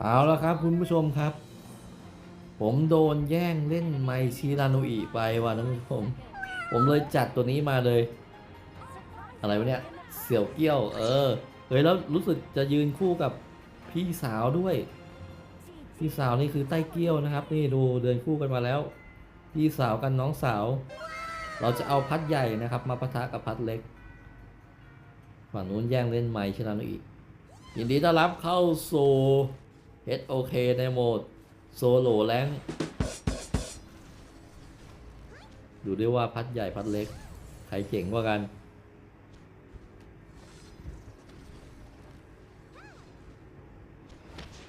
เอาละครับคุณผู้ชมครับ ผมโดนแย่งเล่นไมชิรานุอิไปว่ะท่านผู้ชม ผมเลยจัดตัวนี้มาเลย อะไรวะเนี่ยเสี่ยวเกี้ยว เออเฮ้ยแล้วรู้สึกจะยืนคู่กับพี่สาวด้วย พี่สาวนี่คือใต้เกี้ยวนะครับ นี่ดูเดินคู่กันมาแล้ว พี่สาวกันน้องสาว เราจะเอาพัดใหญ่นะครับ มาปะทะกับพัดเล็กฝั่งนู้นแย่งเล่นไมชิรานุอิยินดีต้อนรับเข้าสู่ HOK ในโหมดโซโล่แรงดูได้ว่าพัดใหญ่พัดเล็ก ใครเจ๋งกว่ากัน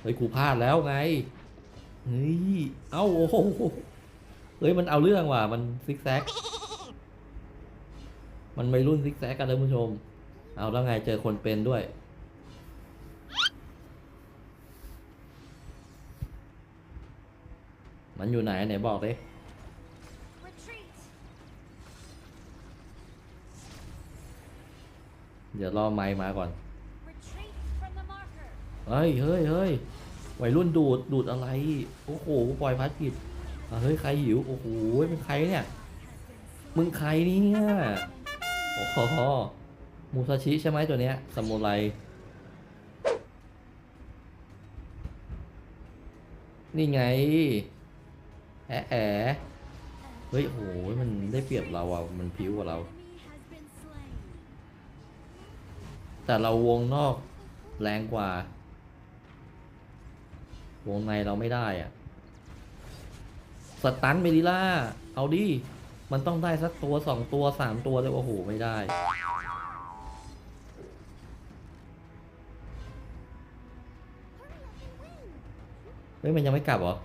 เฮ้ยกูพลาดแล้วไง เฮ้ย เอ้าโอ้โหเฮ้ยมันเอาเรื่องว่ะ มันซิกแซก มันไม่รุ่นซิกแซกกันเลยคุณผู้ชม เอาแล้วไงเจอคนเป็นด้วย มันอยู่ไหนไหนบอกดิเดี๋ยวรอไมค์มาก่อน เฮ้ยเฮ้ยเฮ้ยวัยรุ่นดูด ดูดอะไร โอ้โหกูปล่อยพัดผิดเฮ้ย ใครหิว โอ้โหเป็นใครเนี่ย มึงใครเนี่ยโอ้โหมูซาชิใช่ไหมตัวเนี้ยซามูไร นี่ไง แอะแอะเฮ้ยโอ้โหมันได้เปรียบเราอะมันพิ้วกว่าเรา แต่เราวงนอกแรงกว่า วงในเราไม่ได้อะสตันเมดิล่า เอาดิ มันต้องได้สักตัวสองตัวสามตัวเลยโอ้โหไม่ได้ เฮ้ย มันยังไม่กลับเหรอ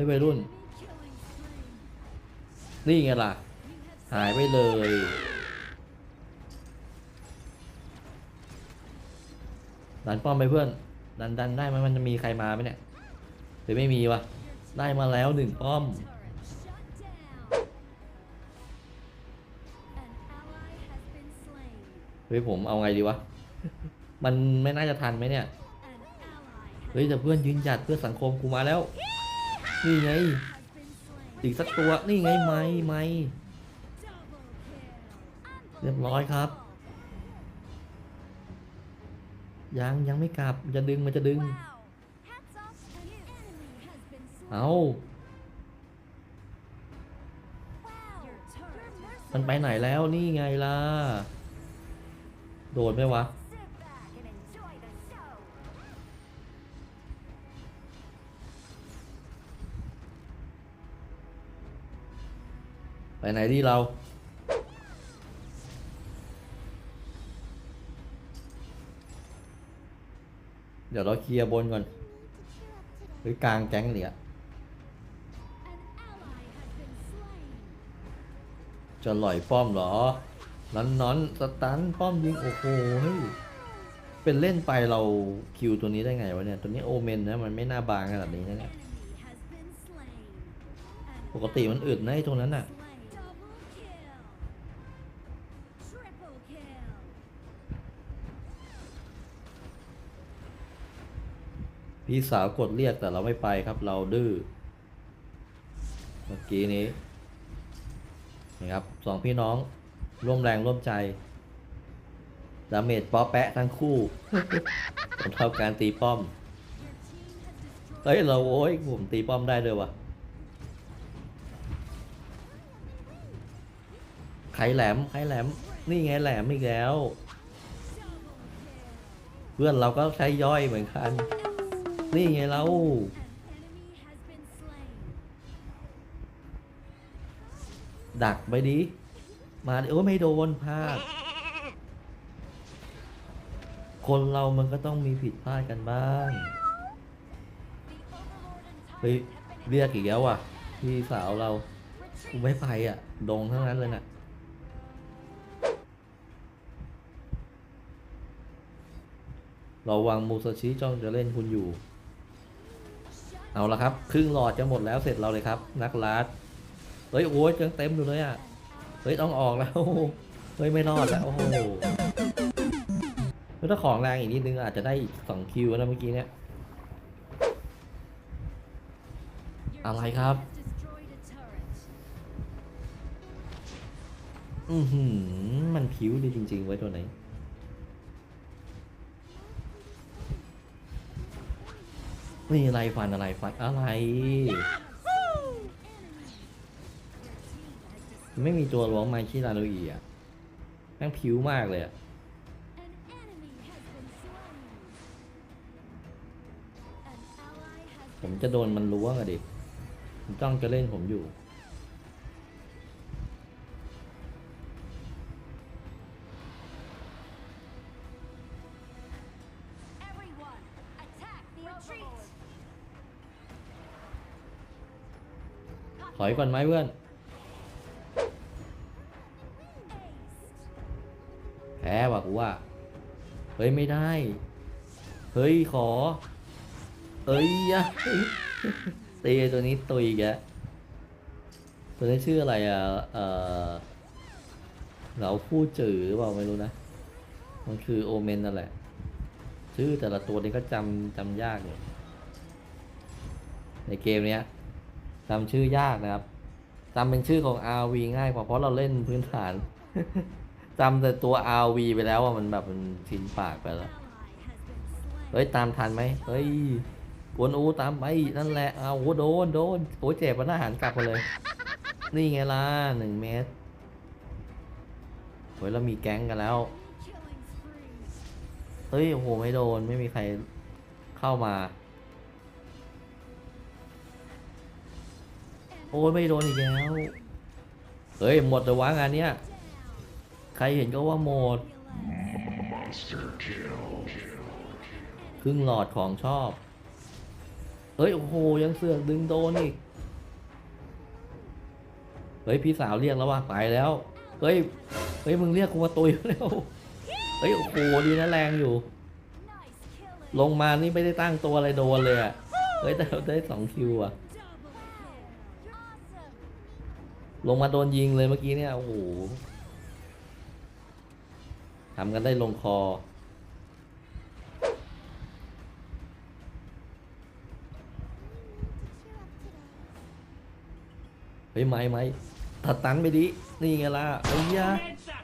ฮ้ยวัยรุ่น นี่ไงล่ะ หายไปเลย ดันป้อมไปเพื่อน ดันดันได้ไหมมันจะมีใครมาไหมเนี่ยหรือไม่มีวะ ได้มาแล้วหนึ่งป้อมเฮ้ยผมเอาไงดีวะ มันไม่น่าจะทันไหมเนี่ย เฮ้ยแต่เพื่อนยืนหยัดเพื่อสังคมกูมาแล้ว นี่ไง อีกสักตัว นี่ไงไม่ไม่เรียบร้อยครับ ยังยังไม่กลับ จะดึงมันจะดึง เอามันไปไหนแล้วนี่ไงล่ะ โดดไหมวะ ไปไหนดีเรา เดี๋ยวเราเคลียร์บนก่อน หรือกลางแก๊งเหลียจะหล่อยป้อมเหรอนอนนอนสตันป้อมยิงโอ้โหเฮ้ยเป็นเล่นไปเราคิวตัวนี้ได้ไงวะเนี่ย ตัวนี้โอเมนนะมันไม่น่าบางขนาดนี้นะเนี่ยปกติมันอึดนะไอ้ตรงนั้นน่ะ พี่สาวกดเรียกแต่เราไม่ไปครับ เราดื้อเมื่อกี้นี้นะครับสองพี่น้องร่วมแรงร่วมใจดาเมจป๊อปแปะทั้งคู่ผมเท่าการตีป้อมเฮ้ยเราโอ้ยผมตีป้อมได้ด้วยวะใครแหลมใครแหลมนี่ไงแหลมอีกแล้ว เพื่อนเราก็ใช้ย่อยเหมือนกัน นี่ไงเราดักไปดิ มาดิโอ้ไม่โดนพลาด คนเรามันก็ต้องมีผิดพลาดกันบ้างเฮ้ยเรียกอีกแล้วว่ะ พี่สาวเรา กูไม่ไปอะ ดงทั้งนั้นเลยน่ะเราวางมูซาชิจ้องจะเล่นคุณอยู่ เอาละครับ ครึ่งหลอดจะหมดแล้วเสร็จเราเลยครับ นักลัดเฮ้ยโอ้ยยังเต็มอยู่เลยอะเฮ้ยต้องออกแล้วเฮ้ยไม่รอดแล้วโอ้โหถ้าของแรงอีกนิดนึงอาจจะได้อีกสองคิวนะเมื่อกี้เนี่ยอะไรครับ อือหือมันผิวดีจริงๆไว้ตัวไหน นี่อะไรฟันอะไรฟันอะไร ไม่มีตัวล้วงไมคิลาโรอีอะแม่งผิวมากเลยอะผมจะโดนมันล้วงอะดิ มันจ้องจะเล่นผมอยู่ ถอยก่อนไหมเพื่อนแพ้ว่ะกูว่า เฮ้ยไม่ได้ เฮ้ยขอ เอ้ยยะตีตัวนี้ตุยแกตัวนี้ชื่ออะไรอะ เออเราพูดจือหรือเปล่าไม่รู้นะ มันคือโอเมนนั่นแหละ ชื่อแต่ละตัวนี้ก็จำจำยากอยู่ในเกมเนี้ย จำชื่อยากนะครับจำเป็นชื่อของ RV ง่ายกว่าเพราะเราเล่นพื้นฐานจำแต่ตัว RV ไปแล้วอะมันแบบมันชินปากไปแล้ว เฮ้ย ตามทันไหมเฮ้ยกวนอูตามไปนั่นแหละเอาโอ้โดนโดนโอ้เจ็บมันอาหารกลับมาเลย นี่ไงล่ะหนึ่งเมตรเฮ้ยเรามีแก๊งกันแล้ว เฮ้ยโอ้โหไม่โดนไม่มีใครเข้ามา โอ้ยไม่โดนอีกแล้ว เฮ้ยหมดแต่วะงานเนี้ย ใครเห็นก็ว่าหมด ครึ่งหลอดของชอบ เฮ้ยโอ้โหยังเสือกดึงโดนอีก เฮ้ยพี่สาวเรียกแล้วว่ะไปแล้ว เฮ้ย เฮ้ยมึงเรียกกูมาตุยแล้ว เฮ้ยโอ้โหดีนะแรงอยู่ ลงมานี่ไม่ได้ตั้งตัวอะไรโดนเลยอะเฮ้ยแต่เราได้สองคิวอะ ลงมาโดนยิงเลยเมื่อกี้เนี่ย โอ้โหทำกันได้ลงคอ เฮ้ย ไม่ไม่ถัดตันไปดิ นี่ไงล่ะเอ้ยยะ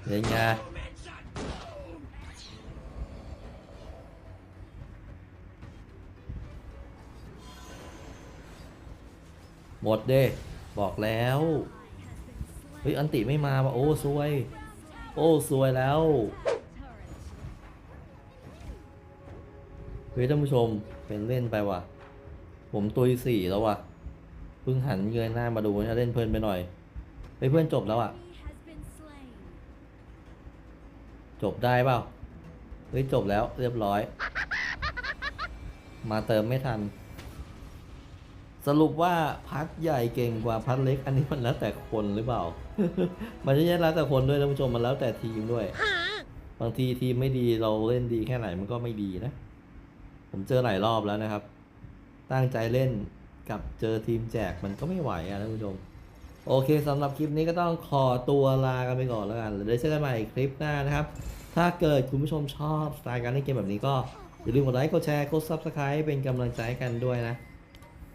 เฮ้ยไงหมดเด้ บอกแล้ว เฮ้ยอันติไม่มาว่ะโอ้ซวย โอ้ซวยแล้วเฮ้ยท่านผู้ชมเป็นเล่นไปว่ะ ผมตุยสี่แล้วว่ะเพิ่งหันเงยหน้ามาดูนะเล่นเพลินไปหน่อยเฮ้ยเพื่อนจบแล้วอะ จบได้เปล่าเฮ้ยจบแล้วเรียบร้อย มาเติมไม่ทัน สรุปว่าพัดใหญ่เก่งกว่าพัดเล็ก อันนี้มันแล้วแต่คนหรือเปล่า มันไม่ใช่แล้วแต่คนด้วยท่านผู้ชมมันแล้วแต่ทีมด้วย บางทีทีมไม่ดีเราเล่นดีแค่ไหนมันก็ไม่ดีนะ ผมเจอหลายรอบแล้วนะครับ ตั้งใจเล่นกับเจอทีมแจกมันก็ไม่ไหวอะท่านผู้ชม โอเคสำหรับคลิปนี้ก็ต้องขอตัวลากันไปก่อนแล้วกันเดี๋ยวเจอกันใหม่คลิปหน้านะครับ ถ้าเกิดคุณผู้ชมชอบสไตล์การเล่นเกมแบบนี้ก็อย่าลืมกดไลค์กดแชร์กด Subscribe เป็นกำลังใจให้กันด้วยนะ